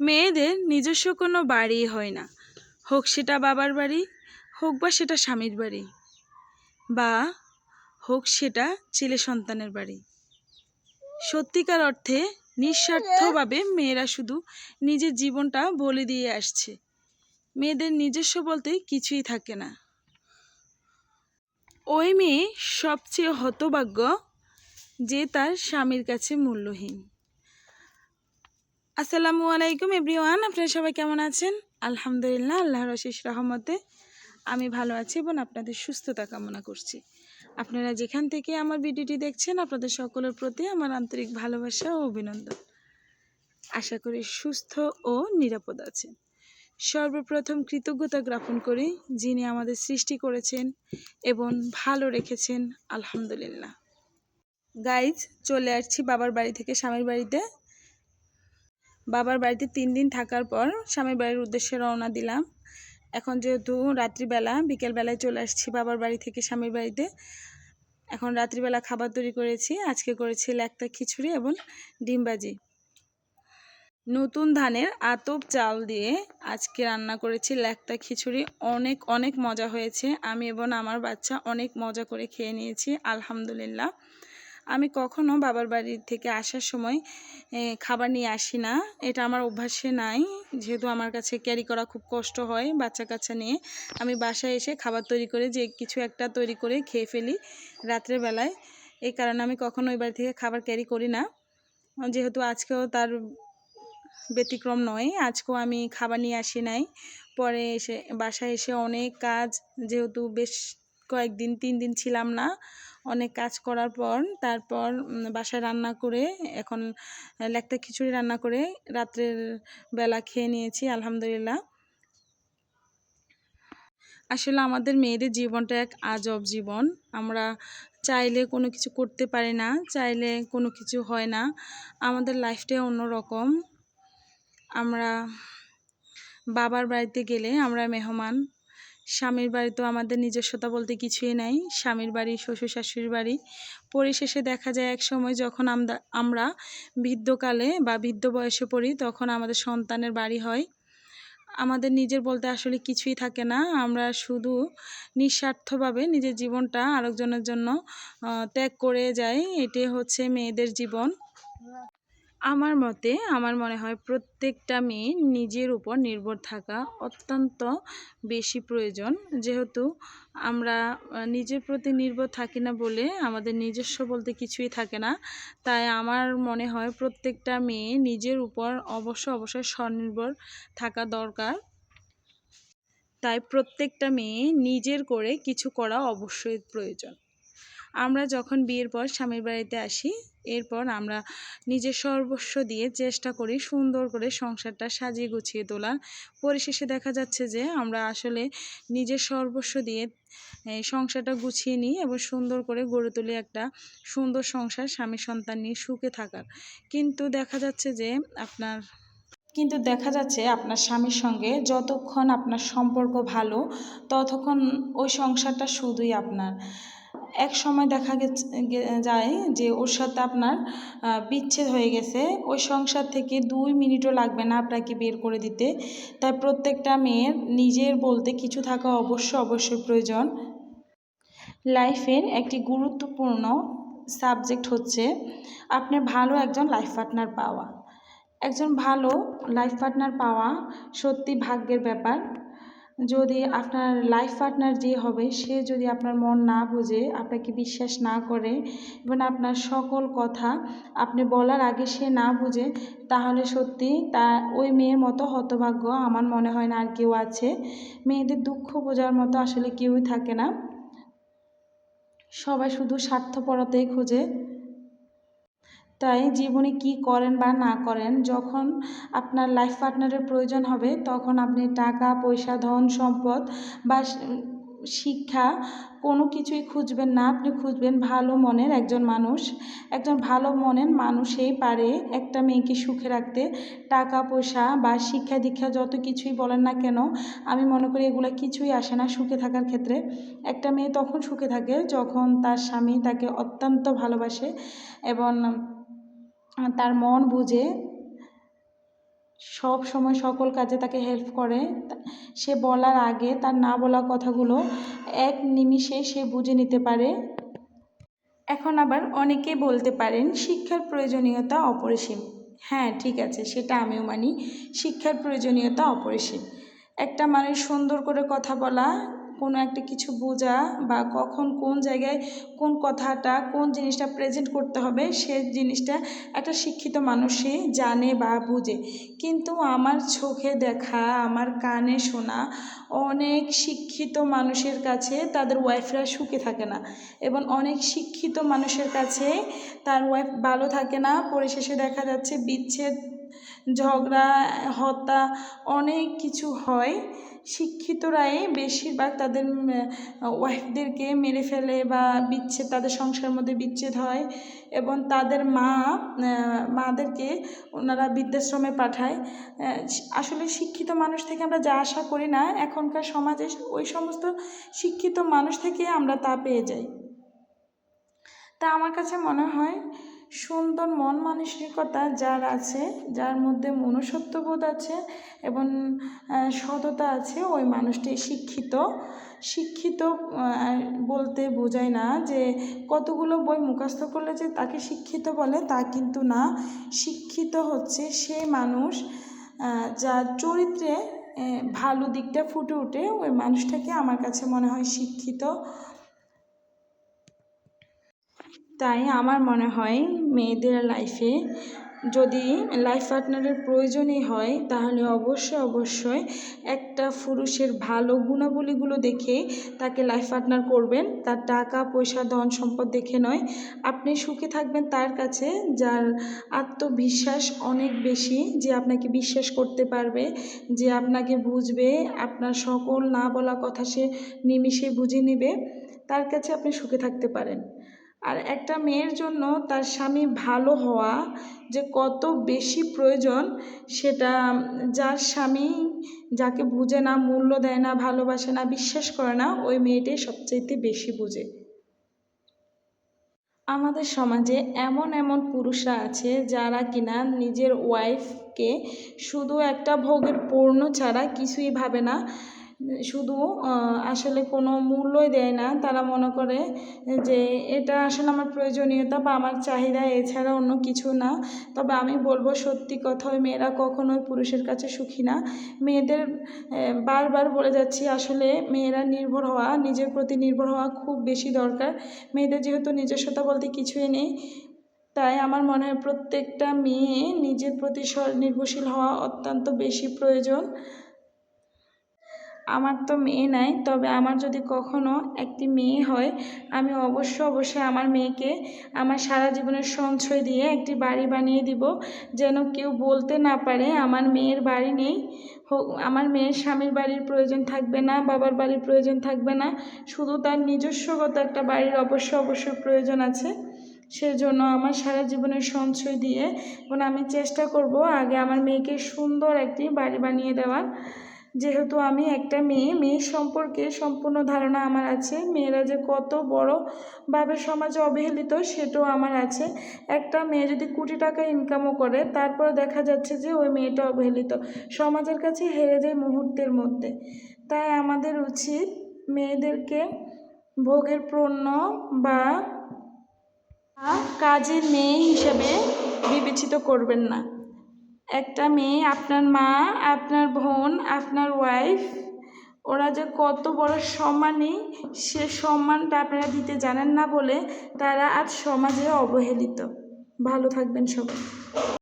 মেয়েদের নিজস্ব কোনো বাড়ি হয় না। হোক সেটা বাবার বাড়ি, হোক বা সেটা স্বামীর বাড়ি, বা হোক সেটা ছেলে সন্তানের বাড়ি। সত্যিকার অর্থে নিঃস্বার্থভাবে মেয়েরা শুধু নিজের জীবনটা বলে দিয়ে আসছে। মেয়েদের নিজস্ব বলতে কিছুই থাকে না। ওই মেয়ে সবচেয়ে হতভাগ্য যে তার স্বামীর কাছে মূল্যহীন। আসসালামু আলাইকুম এভরিওয়ান, আপনারা সবাই কেমন আছেন? আলহামদুলিল্লাহ, আল্লাহর অশেষ রহমতে আমি ভালো আছি এবং আপনাদের সুস্থতা কামনা করছি। আপনারা যেখান থেকে আমার ভিডিওটি দেখছেন, আপনাদের সকলের প্রতি আমার আন্তরিক ভালোবাসা ও অভিনন্দন। আশা করি সুস্থ ও নিরাপদ আছেন। সর্বপ্রথম কৃতজ্ঞতা জ্ঞাপন করি যিনি আমাদের সৃষ্টি করেছেন এবং ভালো রেখেছেন, আলহামদুলিল্লাহ। গাইজ, চলে আসছি বাবার বাড়ি থেকে স্বামীর বাড়িতে। বাবার বাড়িতে তিন দিন থাকার পর স্বামীর বাড়ির উদ্দেশ্যে রওনা দিলাম। এখন যেহেতু রাত্রিবেলা, বিকেলবেলায় চলে আসছি বাবার বাড়ি থেকে স্বামীর বাড়িতে। এখন রাত্রিবেলা খাবার তৈরি করেছি, আজকে করেছি ল্যাকটা খিচুড়ি এবং ডিমবাজি নতুন ধানের আতপ চাল দিয়ে আজকে রান্না করেছি ল্যাকটা খিচুড়ি। অনেক অনেক মজা হয়েছে। আমি এবং আমার বাচ্চা অনেক মজা করে খেয়ে নিয়েছি, আলহামদুলিল্লাহ। আমি কখনো বাবার বাড়ি থেকে আসার সময় খাবার নিয়ে আসি না। এটা আমার অভ্যাসে নাই। যেহেতু আমার কাছে ক্যারি করা খুব কষ্ট হয় বাচ্চা কাচ্চা নিয়ে। আমি বাসায় এসে খাবার তৈরি করে যে কিছু একটা তৈরি করে খেয়ে ফেলি রাত্রেবেলায় এই কারণে আমি কখনো ওই বাড়ি থেকে খাবার ক্যারি করি না। যেহেতু আজকেও তার ব্যতিক্রম নয়, আজকেও আমি খাবার নিয়ে আসি নাই। পরে এসে, বাসায় এসে অনেক কাজ, যেহেতু বেশ কয়েকদিন, তিন দিন ছিলাম না। অনেক কাজ করার পর, তারপর বাসায় রান্না করে, এখন লেকটা খিচুড়ি রান্না করে রাত্রের বেলা খেয়ে নিয়েছি, আলহামদুলিল্লাহ। আসলে আমাদের মেয়েদের জীবনটা এক আজব জীবন। আমরা চাইলে কোনো কিছু করতে পারি না, চাইলে কোনো কিছু হয় না। আমাদের লাইফটাই অন্যরকম। আমরা বাবার বাড়িতে গেলে আমরা মেহমান। স্বামীর বাড়ি তো আমাদের নিজস্বতা বলতে কিছুই নাই। স্বামীর বাড়ি শ্বশুর শাশুড়ির বাড়ি। পরিশেষে দেখা যায় এক সময় যখন আমরা আমরা বৃদ্ধকালে বা বৃদ্ধ বয়সে পড়ি, তখন আমাদের সন্তানের বাড়ি হয়। আমাদের নিজের বলতে আসলে কিছুই থাকে না। আমরা শুধু নিঃস্বার্থভাবে নিজের জীবনটা আরেকজনের জন্য ত্যাগ করে যাই। এটাই হচ্ছে মেয়েদের জীবন। আমার মতে আমার মনে হয় প্রত্যেকটা মেয়ে নিজের উপর নির্ভর থাকা অত্যন্ত বেশি প্রয়োজন। যেহেতু আমরা নিজের প্রতি নির্ভর থাকি না বলে আমাদের নিজস্ব বলতে কিছুই থাকে না। তাই আমার মনে হয় প্রত্যেকটা মেয়ে নিজের উপর অবশ্য অবশ্যই স্বনির্ভর থাকা দরকার। তাই প্রত্যেকটা মেয়ে নিজের করে কিছু করা অবশ্যই প্রয়োজন। আমরা যখন বিয়ের পর স্বামীর বাড়িতে আসি, এরপর আমরা নিজের সর্বস্ব দিয়ে চেষ্টা করি সুন্দর করে সংসারটা সাজিয়ে গুছিয়ে তোলার পরিশেষে দেখা যাচ্ছে যে আমরা আসলে নিজের সর্বস্ব দিয়ে সংসারটা গুছিয়ে নিই এবং সুন্দর করে গড়ে তুলি একটা সুন্দর সংসার স্বামী সন্তান নিয়ে সুখে থাকার। কিন্তু দেখা যাচ্ছে যে আপনার, কিন্তু দেখা যাচ্ছে আপনার স্বামীর সঙ্গে যতক্ষণ আপনার সম্পর্ক ভালো, ততক্ষণ ওই সংসারটা শুধুই আপনার। এক সময় দেখা যায় যে ওর সাথে আপনার বিচ্ছেদ হয়ে গেছে। ওই সংসার থেকে দুই মিনিটও লাগবে না আপনাকে বের করে দিতে। তাই প্রত্যেকটা মেয়ের নিজের বলতে কিছু থাকা অবশ্য অবশ্যই প্রয়োজন। লাইফের একটি গুরুত্বপূর্ণ সাবজেক্ট হচ্ছে আপনার ভালো একজন লাইফ পার্টনার পাওয়া। একজন ভালো লাইফ পার্টনার পাওয়া সত্যি ভাগ্যের ব্যাপার। যদি আপনার লাইফ পার্টনার যে হবে, সে যদি আপনার মন না বোঝে, আপনাকে বিশ্বাস না করে এবং আপনার সকল কথা আপনি বলার আগে সে না বুঝে, তাহলে সত্যি তা, ওই মেয়ের মতো হতভাগ্য আমার মনে হয় না আর কেউ আছে। মেয়েদের দুঃখ বোঝার মতো আসলে কেউই থাকে না। সবাই শুধু স্বার্থপরতাই খোঁজে। তাই জীবনে কি করেন বা না করেন, যখন আপনার লাইফ পার্টনারের প্রয়োজন হবে, তখন আপনি টাকা, পয়সা, ধন, সম্পদ বা শিক্ষা কোনো কিছুই খুঁজবেন না। আপনি খুঁজবেন ভালো মনের একজন মানুষ। একজন ভালো মনের মানুষই পারে একটা মেয়েকে সুখে রাখতে। টাকা, পয়সা বা শিক্ষা দীক্ষা যত কিছুই বলেন না কেন, আমি মনে করি এগুলো কিছুই আসে না সুখে থাকার ক্ষেত্রে। একটা মেয়ে তখন সুখে থাকে যখন তার স্বামী তাকে অত্যন্ত ভালোবাসে এবং তার মন বুঝে, সব সময় সকল কাজে তাকে হেল্প করে। সে বলার আগে তার না বলা কথাগুলো এক নিমিষে সে বুঝে নিতে পারে। এখন আবার অনেকেই বলতে পারেন, শিক্ষার প্রয়োজনীয়তা অপরিসীম। হ্যাঁ ঠিক আছে, সেটা আমিও মানি, শিক্ষার প্রয়োজনীয়তা অপরিসীম। একটা মানুষ সুন্দর করে কথা বলা কোনো একটা কিছু বোঝা বা কখন কোন জায়গায় কোন কথাটা, কোন জিনিসটা প্রেজেন্ট করতে হবে, সে জিনিসটা একটা শিক্ষিত মানুষই জানে বা বুঝে। কিন্তু আমার চোখে দেখা, আমার কানে শোনা অনেক শিক্ষিত মানুষের কাছে তাদের ওয়াইফরা সুখে থাকে না এবং অনেক শিক্ষিত মানুষের কাছে তার ওয়াইফ ভালো থাকে না। পরিশেষে দেখা যাচ্ছে বিচ্ছেদ ঝগড়া, হত্যা অনেক কিছু হয়। শিক্ষিতরাই বেশিরভাগ তাদের ওয়াইফদেরকে মেরে ফেলে বা বিচ্ছেদ, তাদের সংসারের মধ্যে বিচ্ছেদ হয় এবং তাদের মা মাদেরকে ওনারা বৃদ্ধাশ্রমে পাঠায়। আসলে শিক্ষিত মানুষ থেকে আমরা যা আশা করি না, এখনকার সমাজে ওই সমস্ত শিক্ষিত মানুষ থেকে আমরা তা পেয়ে যাই। তা আমার কাছে মনে হয় সুন্দর মন মানসিকতা যার আছে, যার মধ্যে মনুষ্যত্ববোধ আছে এবং সততা আছে, ওই মানুষটি শিক্ষিত। শিক্ষিত বলতে বোঝায় না যে কতগুলো বই মুখস্থ করলে যে তাকে শিক্ষিত বলে, তা কিন্তু না। শিক্ষিত হচ্ছে সে মানুষ যার চরিত্রে ভালো দিকটা ফুটে ওঠে। ওই মানুষটাকে আমার কাছে মনে হয় শিক্ষিত। তাই আমার মনে হয় মেয়েদের লাইফে যদি লাইফ পার্টনারের প্রয়োজনই হয়, তাহলে অবশ্যই অবশ্যই একটা পুরুষের ভালো গুণাবলীগুলো দেখে তাকে লাইফ পার্টনার করবেন। তার টাকা, পয়সা, ধন সম্পদ দেখে নয়। আপনি সুখে থাকবেন তার কাছে, যার আত্মবিশ্বাস অনেক বেশি যে আপনাকে বিশ্বাস করতে পারবে, যে আপনাকে বুঝবে, আপনার সকল না বলা কথা সে নিমিষে বুঝে নেবে। তার কাছে আপনি সুখে থাকতে পারেন। আর একটা মেয়ের জন্য তার স্বামী ভালো হওয়া যে কত বেশি প্রয়োজন সেটা যার স্বামী যাকে বুঝে না, মূল্য দেয় না, ভালোবাসে না, বিশ্বাস করে না, ওই মেয়েটাই সবচাইতে বেশি বুঝে। আমাদের সমাজে এমন এমন পুরুষরা আছে যারা কিনা নিজের ওয়াইফকে শুধু একটা ভোগের পূর্ণ ছাড়া কিছুই ভাবে না। শুধু আসলে কোনো মূল্যই দেয় না। তারা মনে করে যে, এটা আসলে আমার প্রয়োজনীয়তা বা আমার চাহিদা, এছাড়া অন্য কিছু না। তবে আমি বলব, সত্যি কথা ওই মেয়েরা কখনোই পুরুষের কাছে সুখী না। মেয়েদের বারবার বলে যাচ্ছি, আসলে মেয়েরা নির্ভর হওয়া, নিজের প্রতি নির্ভর হওয়া খুব বেশি দরকার। মেয়েদের যেহেতু নিজস্বতা বলতে কিছুই নেই, তাই আমার মনে হয় প্রত্যেকটা মেয়ে নিজের প্রতি নির্ভরশীল হওয়া অত্যন্ত বেশি প্রয়োজন। আমার তো মেয়ে নাই, তবে আমার যদি কখনো একটি মেয়ে হয়, আমি অবশ্য অবশ্যই আমার মেয়েকে আমার সারা জীবনের সঞ্চয় দিয়ে একটি বাড়ি বানিয়ে দিব, যেন কেউ বলতে না পারে আমার মেয়ের বাড়ি নেই আমার মেয়ের স্বামীর বাড়ির প্রয়োজন থাকবে না, বাবার বাড়ির প্রয়োজন থাকবে না, শুধু তার নিজস্বগত একটা বাড়ির অবশ্য অবশ্যই প্রয়োজন আছে, সেজন্য আমার সারা জীবনের সঞ্চয় দিয়ে এবং আমি চেষ্টা করব আগে আমার মেয়েকে সুন্দর একটি বাড়ি বানিয়ে দেওয়ার। যেহেতু আমি একটা মেয়ে মেয়ের সম্পর্কে সম্পূর্ণ ধারণা আমার আছে। মেয়েরা যে কত বড়োভাবে সমাজে অবহেলিত সেটাও আমার আছে। একটা মেয়ে যদি কোটি টাকা ইনকামও করে, তারপরে দেখা যাচ্ছে যে ওই মেয়েটা অবহেলিত। সমাজের কাছে হেরে যায় মুহূর্তের মধ্যে। তাই আমাদের উচিত মেয়েদেরকে ভোগের পণ্য বা কাজের মেয়ে হিসেবে বিবেচিত করবেন না। একটা মেয়ে, আপনার মা, আপনার বোন, আপনার ওয়াইফ ওরা যে কত বড় সম্মানী, সে সম্মানটা আপনারা দিতে জানেন না বলে তারা আজ সমাজে অবহেলিত। ভালো থাকবেন সবাই।